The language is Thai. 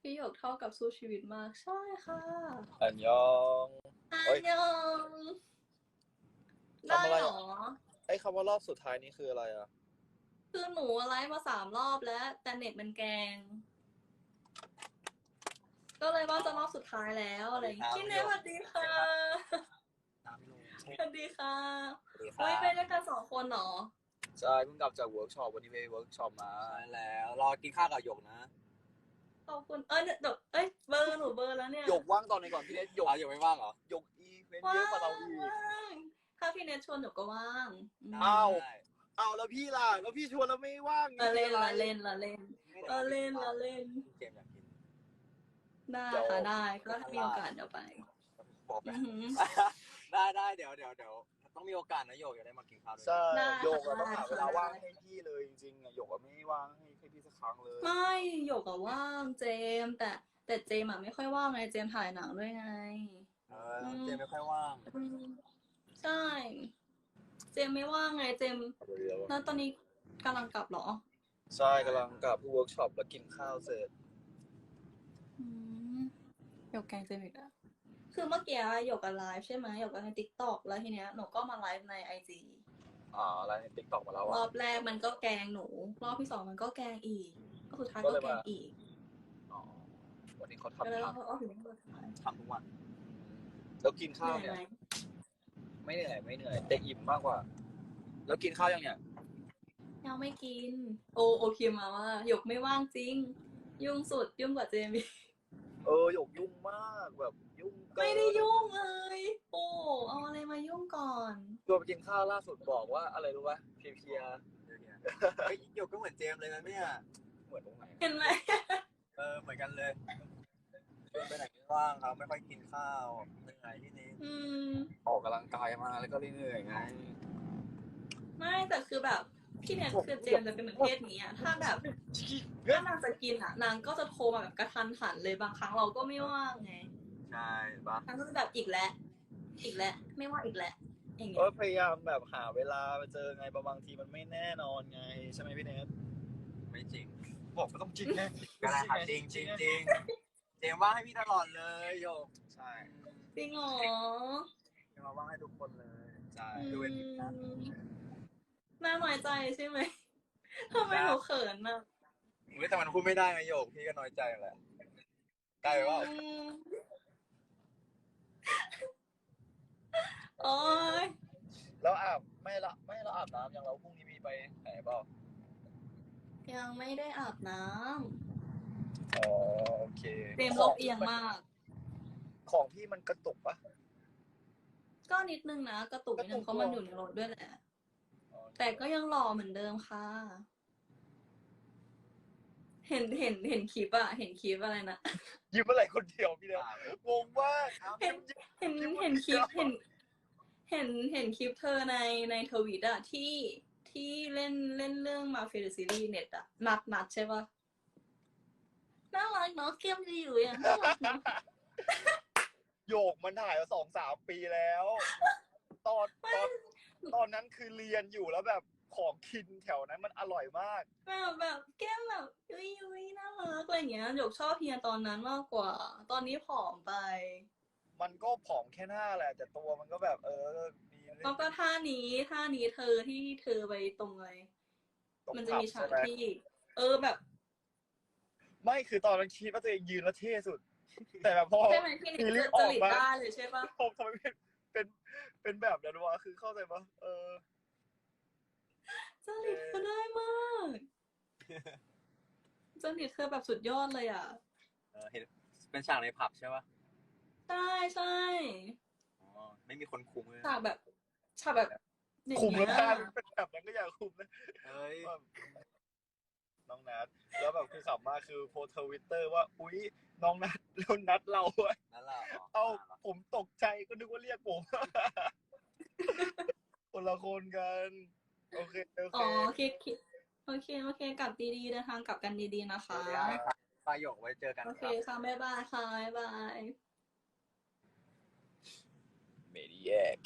พี่หยกเท่ากับสู้ชีวิตมาก ใช่ค่ะอันยอง อัเฮ้นยยองได้ทำอะไรเหรอะอไอ้คำว่ารอบสุดท้ายนี่คืออะไรอะ คือหนูไลฟ์มาสามรอบแล้ว แต่เน็ตมันแกง ก็เลยว่าจะรอบสุดท้ายแล้วอะไรอย่างเงี้ยครับพี่เนทสวัสดีค่ะน้ำไม่ลงสวัสดีค่ะสวัสดีคเฮ้ยไปรับด้วยกันสองคนเหรอ ใช่เพิ่งกลับจากเวิร์กช็อปวันนี้ไปเวิร์กช็อปมาใช่แล้ว รอกินข้าวกับหยกนะ ขอบคุณเอ้ยเดี๋ยวเอ้ยเบอร์หนูเบอร์แล้วเนี่ยหยกว่างตอนไหนก่อนพี่เนทหยกเอาหยกไม่ว่างเหรอ หยกอีเวนต์เยอะกว่าเราอีกว่างถ้าพี่เนทชวนหนูก็ว่างมอ้าวได้เอาแล้วพี่ล่ะแล้วพี่ชวนแล้วไม่ว่าง ละเล่นคืออละไรเล่นละเล่นละเล่นละเล่นเกมอยากกิน ได้เดี๋ยวค่ะได้ก็ถ้ามีโอกาสเดี๋ยวไปบอกไป อือหือ ได้ได้เดี๋ยวเดี๋ยวเดี๋ยว ต้องมีโอกาสนะหยกจะได้มากินข้าวด้วยใช่ได้หยกอะได้ต้องหาเวลาได้ว่างให้พี่เลยจริงๆอะหยกอะไม่ว่างให้ให้พี่สักครั้งเลย ไม่หยกอะว่างเจมส์แต่แต่เจมส์อะไม่ค่อยว่างไงเจมส์ถ่ายหนังด้วยไง เออเจมไม่ค่อยว่างอืมใช่ เจมส์ไม่ว่างไงเจมส์แล้วตอนนี้กำลังกลับเหรอใช่กำลังกลับเวิร์กช็อปแล้วกินข้าวเสร็จอืมหยกแกงเจมส์อีกแล้ว คือเมื่อกี้หยกกับไลฟ์ใช่ไหมหยกกับในติ๊กต็อกแล้วทีเนี้ยหนูก็มาไลฟ์ในไอจีอ่าอะไรในติ๊กต็อกมาแล้วรอะอบแรกมันก็แกงหนู รอบที่สองมันก็แกงอีก ก็สุดท้ายก็ก็เลยแกมางอีกอ๋อวันนี้เขาก็เลยทำว่าทำเอาถึงเบอร์สุดท้ายทำทุกวัน แล้วกินเหข้าวนื่อยเนี่ย ไหมไม่เหนื่อยไม่เหนื่อยแต่อิ่มมากกว่า แล้วกินข้าวยังเนี่ย ยังไม่กิน โอโอเคมาว่าหยกไม่ว่างจริง ยุ่งสุดยุ่งกว่าเจมส์ เออหยกยุ่งมากแบบยุ่งเกินไม่ได้ยุ่งเลยโอ้เอาอะไรมายุ่งก่อนตัวไปกินข้าวล่าสุดบอกว่าอะไรรู้ป่ะเพลียเดี๋ยวเนี่ยเฮ้ยหยกก็เหมือนเจมเลยนะเนี่ยๆเหมือนตรงไหนเห็นไหมเออเหมือนกันเลยชวนไปไหนไม่ว่างครับไม่ค่อยกินข้าวเหนื่อยที่นี่อืม ออกกำลังกายมาแล้วก็เหนื่อยๆไงไม่แต่คือแบบ พี่เนี่ยคือเจมส์จะเป็นเหมือนเพศนี้อะถ้าแบบถ้านางจะกินอะ นางก็จะโทรมาแบบกระทันหันเลยบางครั้งเราก็ไม่ว่างไงใช่ปะนางก็จะแบบอีกแล้วอีกแล้วไม่ว่างอีกแล้วอย่างเงี้ก็ยพยายามแบบหาเวลาไปเจอไงบางทีมันไม่แน่นอนไง ใช่ไหมพี่เนทไม่จริง บอกก็ต้องจริงไงก็ได้ครับจริงจริงจริงเจมว่างให้พี่ตลอดเลยโยกใช่จริงเหรอเจมมาว่างให้ทุกคนเลยใช่ดูเป็นอืม น่าน้อยใจใช่ไหมทำไมหนูเขินอะเฮ้ยแต่มันพูดไม่ได้ไงโยกพี่ก็น้อยใจแหละใกล้ว่าอืมโอ้ยแล้วอาบไม่ละไม่เราอาบน้ำยังเราพรุ่งนี้มีไปไหนเปล่ายังไม่ได้อาบน้อ๋อโอเคำเตรียมโลกเอียงมาก ของพี่มันกระตุกปะก็นิดนึงนะกระตุกนิดนึงเพราะมันอยู่ในรถด้วยแหละอ๋อ แต่ก็ยังหล่อเหมือนเดิมค่ะ เห็นเห็นเห็นคลิปอะเห็นคลิปอะไรนะ ยิ้มอะไรคนเดียวพี่เนทงงมากเห็นเห็นเห็นคลิปเห็น เห็นเห็นคลิปเธอในในทวิตอะที่ที่เล่นเล่นเรื่องมาเฟ e ซีรีส์เน็ตอะนัดนัดใช่ปะน่ารักเนาะเกียมดีอยู่อย่างน่ารักเนาะโยกมันถ่ายมาสองสามปีแล้ว ตอนตอน ตอนนั้นคือเรียนอยู่แล้วแบบของกินแถวนั้นมันอร่อยมาก แบบแบบแก้มแบบยุยยุยน่ารักอะไรอย่างเงี้ยหยกชอบเฮียตอนนั้นมากกว่า ตอนนี้ผอมไป มันก็ผอมแค่หน้าแหละ แต่ตัวมันก็แบบเออดีเลยแล้วก็ท่านี้ท่านี้เธอที่เธอไปตรงเลยตรงมันจะมีฉากใช่ไหที่ เออแบบ ไม่คือตอนนั้นคิดว่าตัวเองยืนแล้วเท่สุด แต่แบบพอใช่ไหมพี่ซีนิรีดส์จออกริตมาได้เลยใช่ปะผมทำไม เป็นเป็นเป็นแบบนั้นวะคือเข้าใจปะเออจริตเธอได้มากจริตเธอแบบสุดยอดเลยอะเออเห็นเป็นฉากในผับใช่ปะใช่ใช่อ๋อไม่มีคนคุมเลยฉากแบบฉากแบบอย่างคุมแล้วเงี้ท่ายเป็นแบบนั้นก็อยากคุมนะเอ้ยแบบ น้องนัดแล้วแบบคือขำมากคือโพสทวิตเตอร์ว่าอุ๊ยน้องนัดแล้วนัดเราอะนั่นแหละเอ้าผมตกใจก็นึกว่าเรียกผมคนละคนกัน โอเคโออ๋เคอโอเคโอเคโอเคกลับดีๆเดินทางกลับกันดีๆนะคะเดี๋ยวให้ปลายหยกไว้เจอกันโอคเครับค่ะบ๊ายบายค่ะบ๊ายบายเมดิแยก